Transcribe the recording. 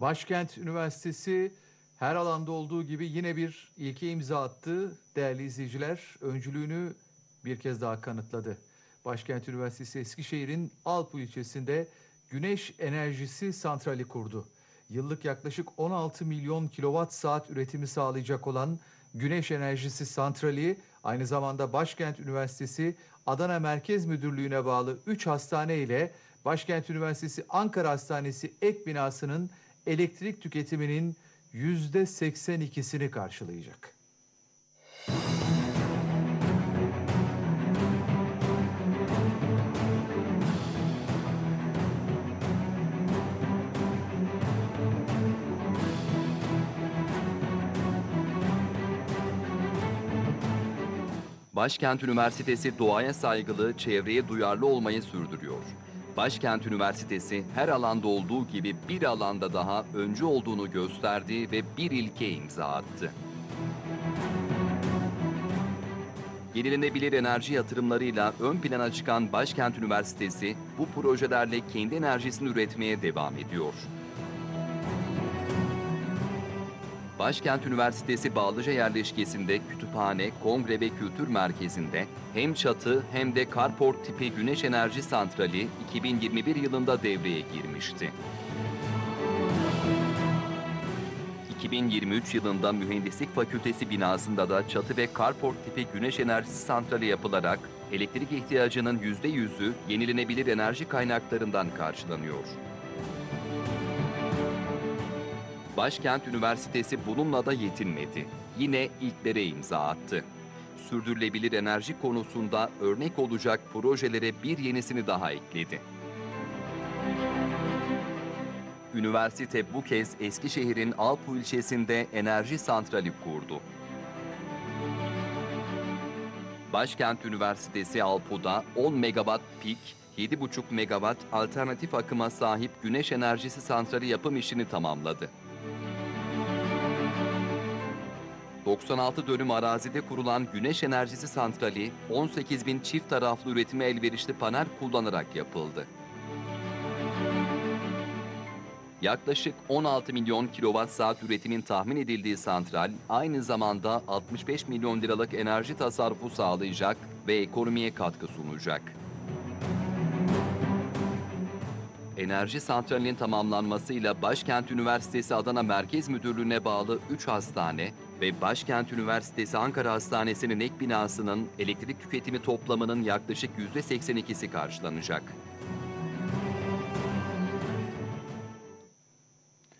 Başkent Üniversitesi her alanda olduğu gibi yine bir ilke imza attı. Değerli izleyiciler, öncülüğünü bir kez daha kanıtladı. Başkent Üniversitesi Eskişehir'in Alpu ilçesinde güneş enerjisi santrali kurdu. Yıllık yaklaşık 16 milyon kilowatt saat üretimi sağlayacak olan güneş enerjisi santrali aynı zamanda Başkent Üniversitesi Adana Merkez Müdürlüğü'ne bağlı 3 hastane ile Başkent Üniversitesi Ankara Hastanesi ek binasının elektrik tüketiminin yüzde 82'sini karşılayacak. Başkent Üniversitesi doğaya saygılı, çevreye duyarlı olmayı sürdürüyor. Başkent Üniversitesi her alanda olduğu gibi bir alanda daha öncü olduğunu gösterdi ve bir ilke imza attı. Yenilenebilir enerji yatırımlarıyla ön plana çıkan Başkent Üniversitesi bu projelerle kendi enerjisini üretmeye devam ediyor. Başkent Üniversitesi Bağlıca yerleşkesinde kütüphane, kongre ve kültür merkezinde hem çatı hem de carport tipi güneş enerji santrali 2021 yılında devreye girmişti. 2023 yılında Mühendislik Fakültesi binasında da çatı ve carport tipi güneş enerjisi santrali yapılarak elektrik ihtiyacının %100'ü yenilenebilir enerji kaynaklarından karşılanıyor. Başkent Üniversitesi bununla da yetinmedi. Yine ilklere imza attı. Sürdürülebilir enerji konusunda örnek olacak projelere bir yenisini daha ekledi. Üniversite bu kez Eskişehir'in Alpu ilçesinde enerji santrali kurdu. Başkent Üniversitesi Alpu'da 10 megawatt pik, 7,5 megawatt alternatif akıma sahip güneş enerjisi santrali yapım işini tamamladı. 96 dönüm arazide kurulan güneş enerjisi santrali 18 bin çift taraflı üretime elverişli panel kullanarak yapıldı. Yaklaşık 16 milyon kilowatt saat üretimin tahmin edildiği santral aynı zamanda 65 milyon liralık enerji tasarrufu sağlayacak ve ekonomiye katkı sunacak. Enerji santralinin tamamlanmasıyla Başkent Üniversitesi Adana Merkez Müdürlüğü'ne bağlı 3 hastane ve Başkent Üniversitesi Ankara Hastanesi'nin ek binasının elektrik tüketimi toplamının yaklaşık %82'si karşılanacak.